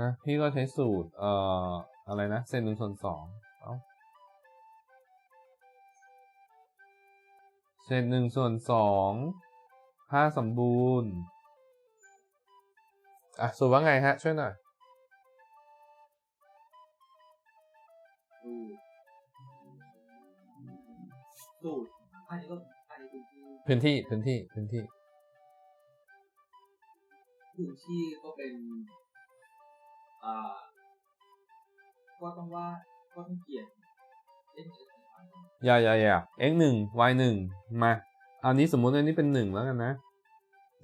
นะพี่ก็ใช้สูตร เอ่อ อะไรนะ เซนหนึ่งส่วนสองเอาเศษหนึ่งส่วนสองค่าสมบูรณ์ อะ สูตรว่าไงฮะ ช่วยหน่อยสูตรอันนี้ก็อันนี้คือที่พื้นที่พื้นที่พื้นที่พื้นที่ก็เป็นอ่า ก็ต้องว่าก็ต้องเขียนเล่นเอกสารอย่าอย่าอย่า x หนึ่ง y หนึ่งมาอันนี้สมมุติอันนี้เป็นหนึ่งแล้วกันนะ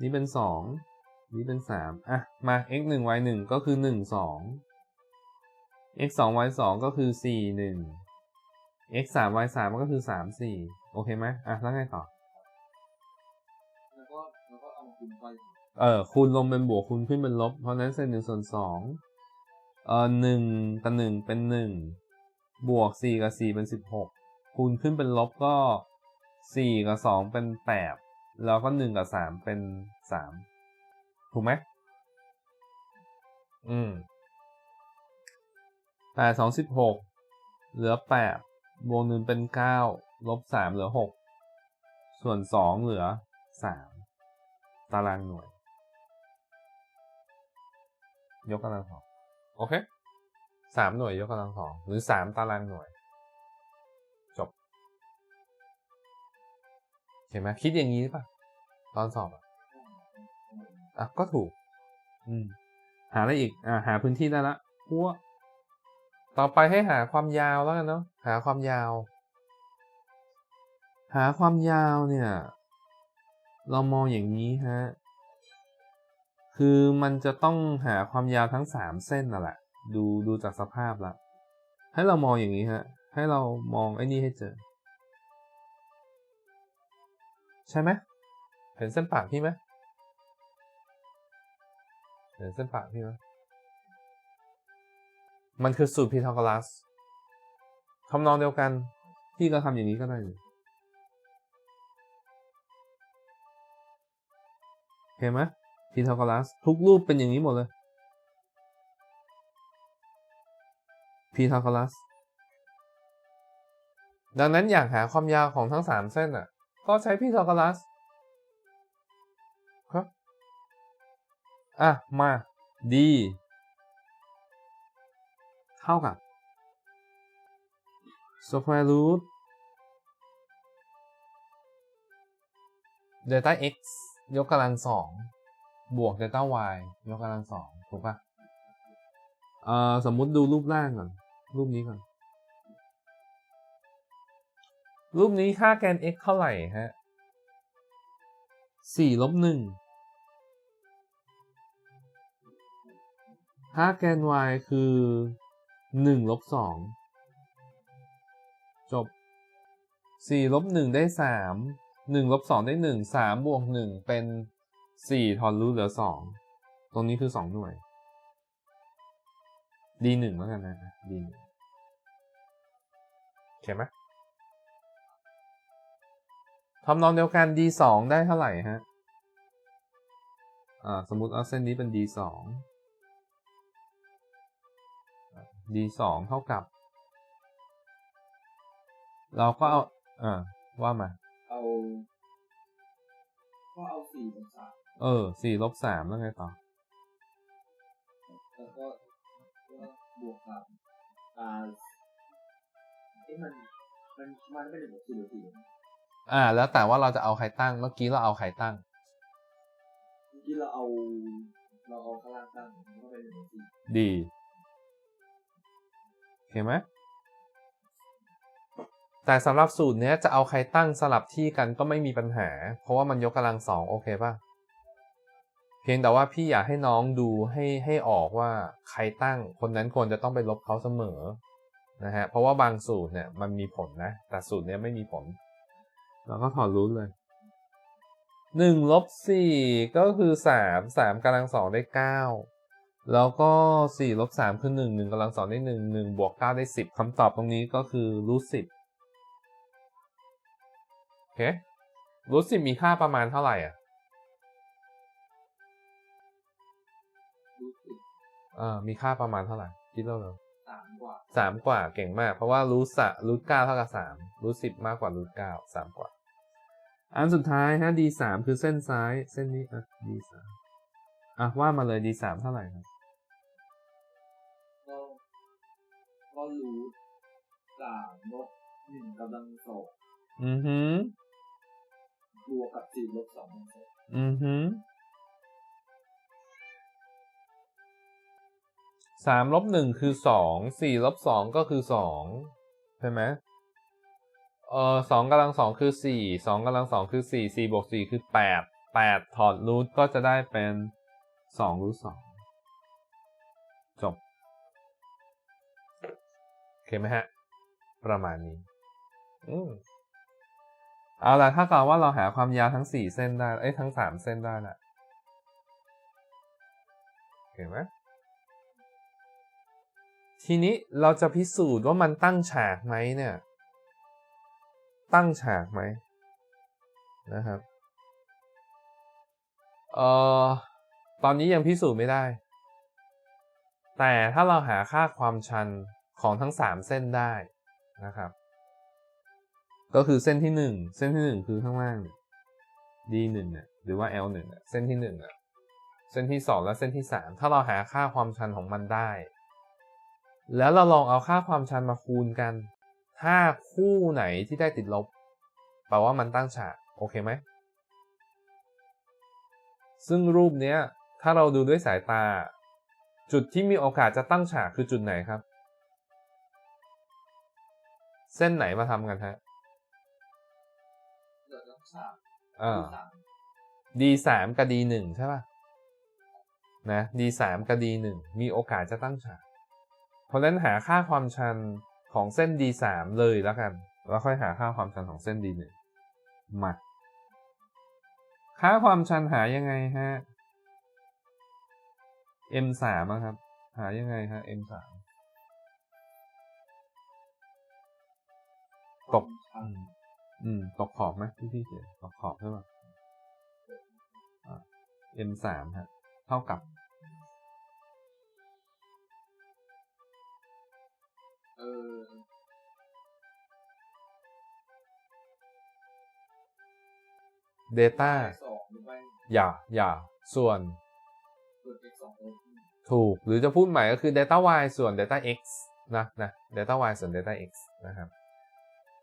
นี่เป็นสองนี่เป็นสามอะ มา x หนึ่ง y หนึ่งก็คือหนึ่งสอง x สอง y สองก็คือสี่หนึ่ง x สาม y สามก็คือสามสี่โอเคไหมอะ แล้วไงต่อ แล้วก็แล้วก็เอามาคูณไป เออคูณลงเป็นบวกคูณขึ้นเป็นลบ เพราะฉะนั้นเศษหนึ่งส่วนสอง เอ่อหนึ่งกับหนึ่งเป็นหนึ่งบวกสี่กับสี่เป็นสิบหกคูณขึ้นเป็นลบก็สี่กับสองเป็นแปดแล้วก็หนึ่งกับสามเป็นสามถูกไหมอืมแปดสองสิบหกเหลือแปดบวกหนึ่งเป็นเก้าลบสามเหลือหกส่วนสองเหลือสามตารางหน่วย ยกกำลังสอง โอเคสามหน่วยยกกำลังสองหรือสามตารางหน่วย จบเห็นไหมคิดอย่างนี้ป่ะ ตอนสอบอะอะก็ถูก อืม หาอะไรอีก อ่า หาพื้นที่ได้ละพัวต่อไปให้หาความยาวแล้วกันเนาะหาความยาว หาความยาวเนี่ย เรามองอย่างนี้ฮะ คือมันจะต้องหาความยาวทั้งสามเส้นน่ะแหละ ดูดูจากสภาพละ ให้เรามองอย่างนี้ฮะ ให้เรามองไอ้นี่ให้เจอ ใช่ไหมเห็นเส้นปากพี่ไหมเห็นเส้นปากพี่ไหมมันคือสูตรพีทาโกรัสทำนองเดียวกัน พี่ก็ทำอย่างนี้ก็ได้เห็นไหม พีทาโกรัส ทุกรูปเป็นอย่างนี้หมดเลยพีทาโกรัส ดังนั้นอยากหาความยาวของทั้งสามเส้นอะ ก็ใช้พีทาโกรัสครับอะ มา d เท่ากับ square root delta x ยกกำลังสอง บวก delta y ยกกำลังสองถูกปะเอ่อสมมุติดูรูปร่างก่อน รูปนี้ก่อน รูปนี้ค่าแกน x เท่าไหร่ฮะสี่ลบหนึ่งค่าแกน y คือหนึ่งลบสองจบสี่ลบหนึ่งได้สามหนึ่งลบสองได้หนึ่งสามบวกหนึ่งเป็น สี่ทอนรูทเหลือสองตรงนี้คือสองหน่วย d หนึ่งแล้วกันนะ d หนึ่งเขียนไหมทำนองเดียวกัน d สองได้เท่าไหร่ฮะอ่าสมมติเอาเส้นนี้เป็น d สอง d สองเท่ากับ เราก็เอาอ่าว่ามา เอา ก็เอาสี่เป็นสาม เออสี่ลบสามแล้วไงต่อ แล้วก็ก็บวกกับอ่าที่มันมันมันไม่ได้บวกสี่หรือสี่อ่า แล้วแต่ว่าเราจะเอาใครตั้ง เมื่อกี้เราเอาใครตั้ง เมื่อกี้เราเอาเราเอาข้างล่างตั้งมันก็เป็นหนึ่งสี่ดีเห็นไหมแต่สำหรับสูตรเนี้ยจะเอาใครตั้งสลับที่กันก็ไม่มีปัญหา เพราะว่ามันยกกำลังสองโอเคป่ะ เพียงแต่ว่าพี่อยากให้น้องดูให้ให้ออกว่าใครตั้งคนนั้นควรจะต้องไปลบเขาเสมอนะฮะเพราะว่าบางสูตรเนี่ยมันมีผลนะ แต่สูตรเนี้ยไม่มีผล เราก็ถอดรูทเลยหนึ่งลบสี่ก็คือสามสามกำลังสองได้เก้าแล้วก็สี่ลบสามคือหนึ่งหนึ่งกำลังสองได้หนึ่งหนึ่งบวกเก้าได้สิบคำตอบตรงนี้ก็คือรูทสิบโอเครูทสิบมีค่าประมาณเท่าไหร่อะ เเออมีค่าประมาณเท่าไหร่คิดเร็วสามกว่าๆสามกว่าเก่งมาก เพราะว่ารูทสะรูทเก้าเท่ากับสามรูทสิบมากกว่ารูทเก้าสามกว่า อันสุดท้ายฮะ d สามคือเส้นซ้ายเส้นนี้อะ d สามอะว่ามาเลย d สามเท่าไหร่ครับก็ก็รู้สามลบหนึ่งกำลังสองอือหือบวกกับสี่ลบสองกำลังสองอือหือ สามลบหนึ่งคือสองสี่ลบสองก็คือสองใช่ไหมเออสองกำลังสองคือสี่สองกำลังสองคือสี่สี่บวกสี่คือแปดแปดถอดรูทก็จะได้เป็นสองรูทสองจบโอเคไหมฮะ ประมาณนี้ อืมเอาล่ะถ้าเกิดว่าเราหาความยาวทั้งสี่เส้นได้ เอ้ยทั้งสามเส้นได้ละเห็นไหม ทีนี้เราจะพิสูจน์ว่ามันตั้งฉากไหมเนี่ย ตั้งฉากไหมนะครับ เอ่อ ตอนนี้ยังพิสูจน์ไม่ได้ แต่ถ้าเราหาค่าความชันของทั้งสามเส้นได้นะครับ ก็คือเส้นที่หนึ่งเส้นที่หนึ่งคือข้างล่างเนี่ย d หนึ่งเนี่ยหรือว่า l หนึ่งเนี่ยเส้นที่หนึ่งอะเส้นที่สองและเส้นที่สามถ้าเราหาค่าความชันของมันได้ แล้วเราลองเอาค่าความชันมาคูณกัน ถ้าคู่ไหนที่ได้ติดลบ แปลว่ามันตั้งฉาก โอเคไหม ซึ่งรูปเนี้ย ถ้าเราดูด้วยสายตา จุดที่มีโอกาสจะตั้งฉากคือจุดไหนครับ เส้นไหนมาทำกันฮะเหลือทั้งสามอ่าสาม d สามกับ d หนึ่งใช่ป่ะ นะ d สามกับ d หนึ่งมีโอกาสจะตั้งฉาก เพราะฉะนั้นหาค่าความชันของเส้น d สามเลยแล้วกัน แล้วค่อยหาค่าความชันของเส้น d หนึ่งมาค่าความชันหายังไงฮะ m สามอะครับ หายังไงฮะ m สามตกชั้อืนมอืม ตกขอบไหมที่พี่เขียนตกขอบใช่ป่ะอ่า m สามฮะ เท่ากับ data สองหรือไม่อย่าอย่าส่วนส่วน x สองลบหนึ่งถูกหรือจะพูดใหม่ก็คือ data y ส่วน data x นะนะ data y ส่วน data x นะครับ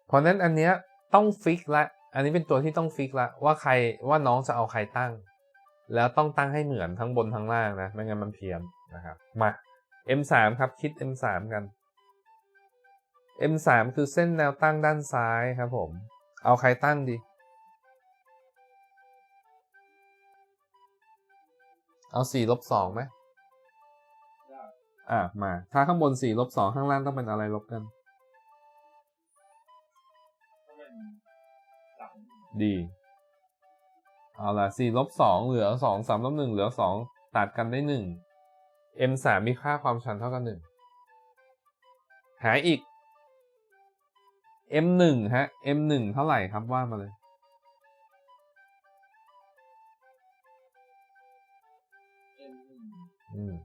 เพราะนั้นอันเนี้ยต้องฟิกละ อันนี้เป็นตัวที่ต้องฟิกละว่าใครว่าน้องจะเอาใครตั้ง แล้วต้องตั้งให้เหมือนทั้งบนทั้งล่างนะ ไม่งั้นมันเพี้ยนนะครับ มา m3 ครับ คิด m3 กัน m3 คือเส้นแนวตั้งด้านซ้ายครับผม เอาใครตั้งดี เอา4ลบ2ไหมได้อะมา ถ้าข้างบน4ลบ2ข้างล่างต้องเป็นอะไรลบกันก็เป็นสามดี เอาละ4ลบ2เหลือ2 3ลบ1เหลือ2ตัดกันได้1 m 3มีค่าความชันเท่ากับ1หาอีก m 1ฮะ m 1เท่าไหร่ครับว่ามาเลย อืม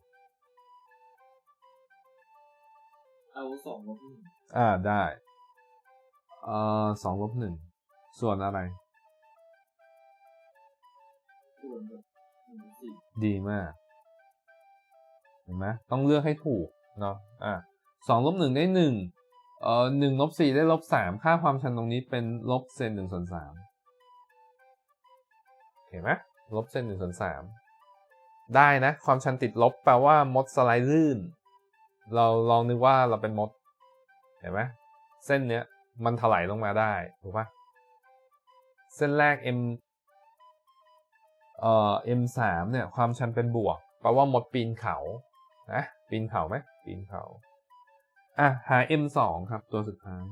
เอาสองลบหนึ่งอ่าได้เอ่อสองลบหนึ่งส่วนอะไร ส่วนแบบหนึ่งสี่ดีมาก เห็นไหมต้องเลือกให้ถูกเนาะอะสองลบหนึ่งได้หนึ่งเอ่อหนึ่งลบสี่ได้ลบสามค่าความชันตรงนี้เป็นลบเซนหนึ่งส่วนสามเห็นไหมลบเซนหนึ่งส่วนสาม ได้นะ ความชันติดลบแปลว่ามดสไลด์ลื่น เราลองนึกว่าเราเป็นมด เห็นไหมเส้นเนี้ยมันถลายลงมาได้ ถูกปะเส้นแรก m เอ่อ m สามเนี่ย ความชันเป็นบวกแปลว่ามดปีนเขานะปีนเขาไหมปีนเขาอะหา m สองครับ ตัวสุดท้าย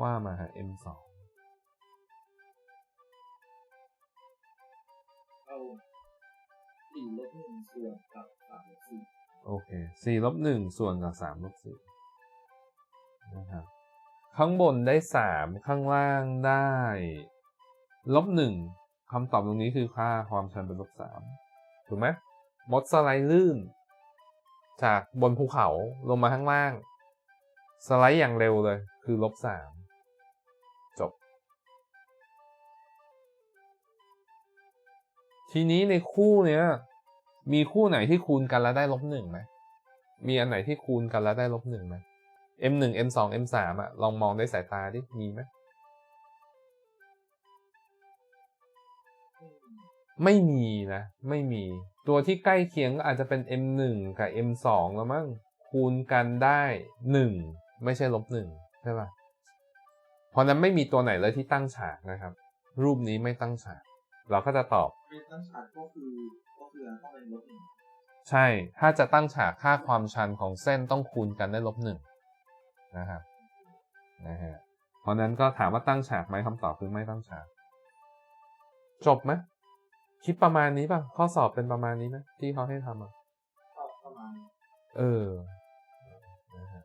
ว่ามาหา m สอง เอาสี่ลบหนึ่งส่วนกับสามลบสี่โอเคสี่ลบหนึ่งส่วนกับสามลบสี่นะครับข้างบนได้สามข้างล่างได้ลบหนึ่งคำตอบตรงนี้คือค่าความชันเป็นลบสามถูกไหมมดสไลด์ลื่น จากบนภูเขาลงมาข้างล่าง สไลด์อย่างเร็วเลยคือลบสาม ทีนี้ในคู่เนี้ยมีคู่ไหนที่คูณกันแล้วได้ลบหนึ่งไหมมีอันไหนที่คูณกันแล้วได้ลบหนึ่งไหม m หนึ่ง m สอง m สามอะลองมองด้วยสายตาดิมีไหมไม่มีนะ ไม่มี ตัวที่ใกล้เคียงก็อาจจะเป็น m หนึ่งกับ m สองแล้วมั้งคูณกันได้หนึ่งไม่ใช่ลบหนึ่งใช่ปะเพราะนั้นไม่มีตัวไหนเลยที่ตั้งฉากนะครับ รูปนี้ไม่ตั้งฉาก เราก็จะตอบเป็นตั้งฉากก็คือก็คือต้องเป็นลบหนึ่งใช่ ถ้าจะตั้งฉากค่าความชันของเส้นต้องคูณกันได้ลบหนึ่งนะครับนะฮะเพราะนั้นก็ถามว่าตั้งฉากไหมคำตอบคือไม่ตั้งฉาก จบไหมคิดประมาณนี้ป่ะ ข้อสอบเป็นประมาณนี้ไหมที่เขาให้ทำอะก็ประมาณเออนะฮะ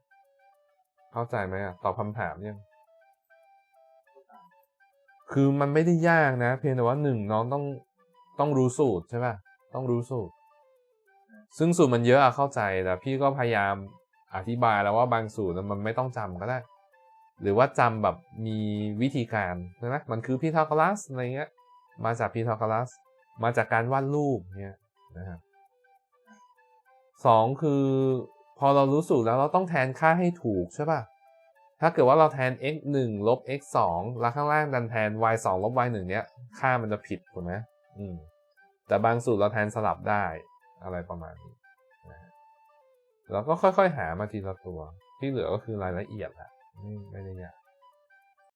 เข้าใจไหมอะ ตอบคำถามยัง คือมันไม่ได้ยากนะ เพียงแต่ว่าหนึ่งน้องต้องต้องรู้สูตรใช่ป่ะต้องรู้สูตร ซึ่งสูตรมันเยอะอะเข้าใจแต่พี่ก็พยายามอธิบายแล้วว่าบางสูตรมันไม่ต้องจำก็ได้ หรือว่าจำแบบมีวิธีการใช่ไหมมันคือพีทาโกรัสอะไรเงี้ยมาจากพีทาโกรัสมาจากการวาดรูปเนี่ยนะครับสองคือพอเรารู้สูตรแล้วเราต้องแทนค่าให้ถูกใช่ป่ะ ถ้าเกิดว่าเราแทน x 1ลบ x 2แล้วข้างล่างดันแทน y 2ลบ y 1เนี้ย ค่ามันจะผิดถูกไหมอืมแต่บางสูตรเราแทนสลับได้อะไรประมาณนี้นะฮะแล้วก็ค่อยๆ หามาทีละตัว ที่เหลือก็คือรายละเอียดแหละไม่ได้ยาก